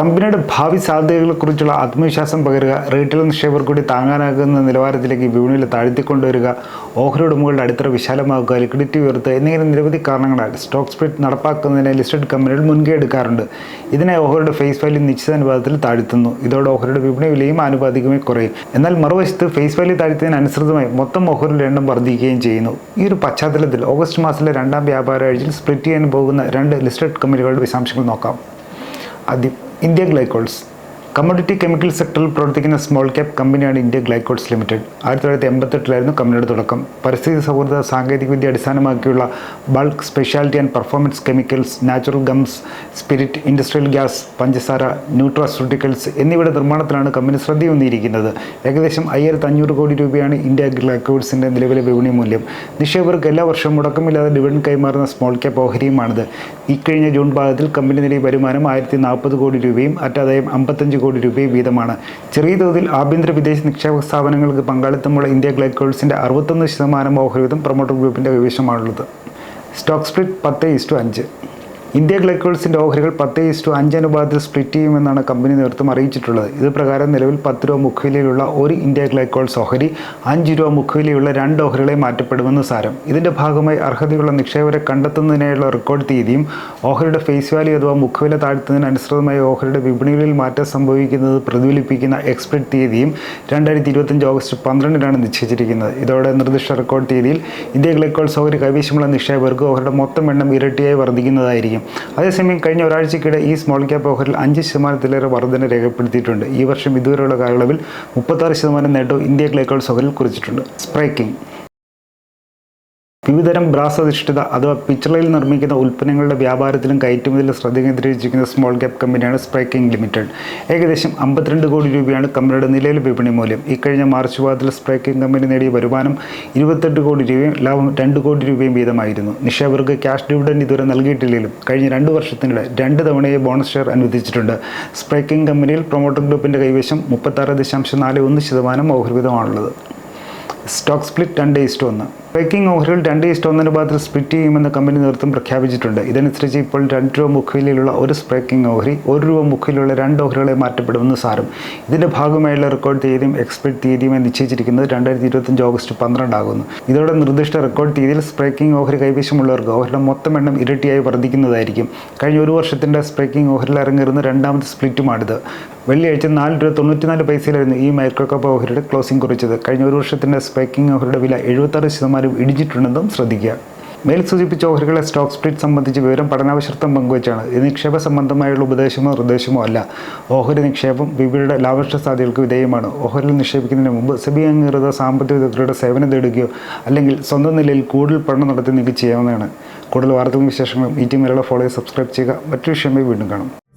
കമ്പനിയുടെ ഭാവി സാധ്യതകളെക്കുറിച്ചുള്ള ആത്മവിശ്വാസം പകരുക റീറ്റെയിൽ നിക്ഷേപർ കൂടി താങ്ങാനാകുന്ന നിലവാരത്തിലേക്ക് വിപണിയിൽ താഴ്ത്തിക്കൊണ്ടുവരിക ഓഹരി ഉടമകളുടെ അടിത്തറ വിശാലമാക്കുക ലിക്വിഡിറ്റി ഉയർത്തുക എന്നിങ്ങനെ നിരവധി കാരണങ്ങളാൽ സ്റ്റോക്ക് സ്പ്ലിറ്റ് നടപ്പാക്കുന്നതിന് ലിസ്റ്റഡ് കമ്പനികൾ മുൻകൈ എടുക്കാറുണ്ട്. ഇതിനെ ഓഹരിയുടെ ഫേസ് വാല്യൂ നിശ്ചിത അനുപാതത്തിൽ താഴ്ത്തുന്നു. ഇതോടെ ഓഹരിയുടെ വിപണി വിലയും ആനുപാതികമായി കുറയും. എന്നാൽ മറുവശത്ത് ഫേസ് വാല്യൂ താഴ്ത്തിയതിനനുസൃതമായി മൊത്തം ഓഹരിയുടെ എണ്ണം വർദ്ധിക്കുകയും ചെയ്യുന്നു. ഈ ഒരു പശ്ചാത്തലത്തിൽ ഓഗസ്റ്റ് മാസത്തിലെ രണ്ടാം വ്യാപാര ആഴ്ചയിൽ സ്പ്ലിറ്റ് ചെയ്യാൻ പോകുന്ന രണ്ട് ലിസ്റ്റഡ് കമ്പനികളുടെ വിശദാംശങ്ങൾ നോക്കാം. ആദ്യം ഇന്ത്യ ഗ്ലൈക്കോൾസ്. കമ്മോഡിറ്റി കെമിക്കൽ സെക്ടറിൽ പ്രവർത്തിക്കുന്ന സ്മോൾ ക്യാപ് കമ്പനിയാണ് ഇന്ത്യ ഗ്ലൈക്കോൾസ് ലിമിറ്റഡ്. ആയിരത്തി തൊള്ളായിരത്തി എൺപത്തെട്ടിലായിരുന്നു കമ്പനിയുടെ തുടക്കം. പരിസ്ഥിതി സൗഹൃദ സാങ്കേതികവിദ്യ അടിസ്ഥാനമാക്കിയുള്ള bulk speciality and performance chemicals natural gums spirit industrial gas പഞ്ചസാര ന്യൂട്രാസ്യൂട്ടിക്കൽസ് എന്നിവയുടെ നിർമ്മാണത്തിലാണ് കമ്പനി ശ്രദ്ധയൂന്നിയിരിക്കുന്നത്. ഏകദേശം അയ്യായിരത്തി അഞ്ഞൂറ് കോടി രൂപയാണ് ഇന്ത്യ ഗ്ലൈക്കോൾസിന്റെ നിലവിലെ വിപണി മൂല്യം. നിക്ഷേപകർക്ക് എല്ലാ വർഷവും മുടക്കമില്ലാതെ ഡിവിഡൻ കൈമാറുന്ന സ്മോൾ ക്യാപ് ഓഹരിയുമാണിത്. ഇക്കഴിഞ്ഞ ജൂൺ പാദത്തിൽ കമ്പനി നേടിയ വരുമാനം ആയിരത്തി നാൽപ്പത് കോടി രൂപയും അറ്റാദായം അമ്പത്തഞ്ച് കോടി രൂപയും വീതമാണ്. ചെറിയ തോതിൽ ആഭ്യന്തര വിദേശ നിക്ഷേപ സ്ഥാപനങ്ങൾക്ക് പങ്കാളിത്തമുള്ള ഇന്ത്യ ഗ്ലൈക്കോൾസിന്റെ അറുപത്തൊന്ന് ശതമാനം ഓഹരി വീതം പ്രൊമോട്ടർ ഗ്രൂപ്പിന്റെ കൈവശമാണുള്ളത് സ്റ്റോക്ക് സ്പ്ലിറ്റ് പത്ത് ഇസ്റ്റു അഞ്ച്. ഇന്ത്യ ഗ്ലൈക്കോൾസിന്റെ ഓഹരികൾ പത്ത് ഇസ്റ്റു അഞ്ച് അനുപാതത്തിൽ സ്പ്ലിറ്റ് ചെയ്യുമെന്നാണ് കമ്പനി നേതൃത്വം അറിയിച്ചിട്ടുള്ളത്. ഇത് പ്രകാരം നിലവിൽ പത്ത് രൂപ മുഖവിലയുള്ള ഒരു ഇന്ത്യ ഗ്ലൈക്കോൾസ് ഓഹരി അഞ്ച് രൂപ മുഖവിലയുള്ള രണ്ട് ഓഹരികളെ മാറ്റപ്പെടുമെന്ന് സാരം. ഇതിന്റെ ഭാഗമായി അർഹതയുള്ള നിക്ഷേപരെ കണ്ടെത്തുന്നതിനായുള്ള റെക്കോർഡ് തീയതിയും ഓഹരിയുടെ ഫേസ് വാല്യൂ അഥവാ മുഖവില താഴ്ത്തുന്നതിനനുസൃതമായി ഓഹരിയുടെ വിപണികളിൽ മാറ്റം സംഭവിക്കുന്നത് പ്രതിഫലിപ്പിക്കുന്ന എക്സ്പെക്ട് തീയതിയും രണ്ടായിരത്തി ഇരുപത്തഞ്ച് ഓഗസ്റ്റ് പന്ത്രണ്ടിനാണ് നിശ്ചയിച്ചിരിക്കുന്നത്. ഇതോടെ നിർദ്ദിഷ്ട റെക്കോർഡ് തീയതിയിൽ ഇന്ത്യ ഗ്ലൈക്കോൾസ് ഓഹരി കൈവശമുള്ള നിക്ഷേപകർക്ക് ഓഹരിയുടെ മൊത്തം എണ്ണം ഇരട്ടിയായി വർദ്ധിക്കുന്നതായിരിക്കും. അതേസമയം കഴിഞ്ഞ ഒരാഴ്ചക്കിടെ ഈ സ്മോൾ ക്യാപ് ഓഹരിൽ അഞ്ച് ശതമാനത്തിലേറെ വർധന രേഖപ്പെടുത്തിയിട്ടുണ്ട്. ഈ വർഷം ഇതുവരെയുള്ള കാലയളവിൽ മുപ്പത്താറ് ശതമാനം നേട്ടവും ഇന്ത്യ ഗ്ലൈക്കോൾസ് ഓഹരിൽ കുറിച്ചിട്ടുണ്ട്. സ്പ്രൈക്കിംഗ് വിവിധതരം ബ്രാസ് അധിഷ്ഠിത അഥവാ പിച്ചളയിൽ നിർമ്മിക്കുന്ന ഉൽപ്പന്നങ്ങളുടെ വ്യാപാരത്തിലും കയറ്റുമതിയിലും ശ്രദ്ധ കേന്ദ്രീകരിച്ചിരിക്കുന്ന സ്മോൾ ക്യാപ് കമ്പനിയാണ് സ്പ്രൈക്കിംഗ് ലിമിറ്റഡ്. ഏകദേശം അമ്പത്തിരണ്ട് കോടി രൂപയാണ് കമ്പനിയുടെ നിലവിലെ വിപണി മൂല്യം. ഇക്കഴിഞ്ഞ മാർച്ച് മാസത്തിൽ സ്പ്രൈക്കിംഗ് കമ്പനി നേടിയ വരുമാനം ഇരുപത്തെട്ട് കോടി രൂപയും ലാഭം രണ്ട് കോടി രൂപയും വീതമായിരുന്നു. നിക്ഷേപകർക്ക് ക്യാഷ് ഡിവിഡൻഡ് ഇതുവരെ നൽകിയിട്ടില്ലെങ്കിലും കഴിഞ്ഞ രണ്ട് വർഷത്തിനിടെ രണ്ട് തവണയെ ബോണസ് ഷെയർ അനുവദിച്ചിട്ടുണ്ട്. സ്പ്രൈക്കിംഗ് കമ്പനിയിൽ പ്രൊമോട്ടർ ഗ്രൂപ്പിന്റെ കൈവശം മുപ്പത്താറ് ദശാംശം നാല് ഒന്ന് ശതമാനം ഓഹരിവിധമാണുള്ളത്. സ്റ്റോക്ക് സ്പ്ലിറ്റ് രണ്ട് ഈസ്റ്റ് ഒന്ന്. ബേക്കിംഗ് ഓഹരികൾ രണ്ട് ഈസ്റ്റ് ഒന്ന് അനുപാതത്തിൽ സ്പ്ലിറ്റ് ചെയ്യുമെന്ന് കമ്പനി നേതൃത്വം പ്രഖ്യാപിച്ചിട്ടുണ്ട്. ഇതനുസരിച്ച് ഇപ്പോൾ രണ്ട് രൂപ മുഖവിലയിലുള്ള ഒരു സ്പ്രേക്കിംഗ് ഓഹരി ഒരു രൂപ മുഖവിലുള്ള രണ്ട് ഓഹരികളെ മാറ്റപ്പെടുമെന്ന് സാരം. ഇതിന്റെ ഭാഗമായുള്ള റെക്കോർഡ് തീയതിയും എക്സ്പെക്ട് തീയതിയും നിശ്ചയിച്ചിരിക്കുന്നത് രണ്ടായിരത്തി ഇരുപത്തഞ്ച് ഓഗസ്റ്റ് പന്ത്രണ്ടാകുന്നു ഇതോടെ നിർദ്ദിഷ്ട റെക്കോർഡ് തീയതിയിൽ സ്പ്രേക്കിംഗ് ഓഹരി കൈവശമുള്ളവർക്ക് ഓഹരിയുടെ മൊത്തം എണ്ണം ഇരട്ടിയായി വർദ്ധിക്കുന്നതായിരിക്കും. കഴിഞ്ഞ ഒരു വർഷത്തിന്റെ സ്പ്രേക്കിംഗ് ഓഹരിൽ ഇറങ്ങിയിരുന്ന രണ്ടാമത്തെ സ്പ്ലിറ്റുമാണിത് വെള്ളിയാഴ്ച നാല് രൂപ തൊണ്ണൂറ്റിനാല് പൈസയിലായിരുന്നു ഈ മൈക്രോ കപ്പ് ഓഹരിയുടെ ക്ലോസിംഗ് കുറിച്ചത്. കഴിഞ്ഞ ഒരു വർഷത്തിന്റെ സ്പ്രേക്കിംഗ് ഓഹരിയുടെ വില എഴുപത്താറ് ശതമാനം ഇടിച്ചിട്ടുണ്ടെന്നും ശ്രദ്ധിക്കുക. മേൽ സൂചിപ്പിച്ച ഓഹരികളെ സ്റ്റോക്ക് സ്പ്ലിറ്റ് സംബന്ധിച്ച് വിവരം പഠനാവശ്യത്വം പങ്കുവച്ചാണ്. ഇത് നിക്ഷേപ സംബന്ധമായുള്ള ഉപദേശമോ നിർദ്ദേശമോ അല്ല. ഓഹരി നിക്ഷേപം വിപണിയുടെ ലാഭക്ഷ സാധ്യതകൾക്ക് വിധേയമാണ്. ഓഹരിയിൽ നിക്ഷേപിക്കുന്നതിന് മുമ്പ് സെബി അംഗീകൃത സാമ്പത്തിക വിദഗ്ധരുടെ സേവനം തേടുകയോ അല്ലെങ്കിൽ സ്വന്തം നിലയിൽ കൂടുതൽ പഠനം നടത്തി നിങ്ങൾക്ക് ചെയ്യാവുന്നതാണ് കൂടുതൽ വാർത്തകളും വിശേഷങ്ങളും ഈ ടീമിലുള്ള ഫോളോ സബ്സ്ക്രൈബ് ചെയ്യുക. മറ്റു വിഷയമായി വീണ്ടും കാണും.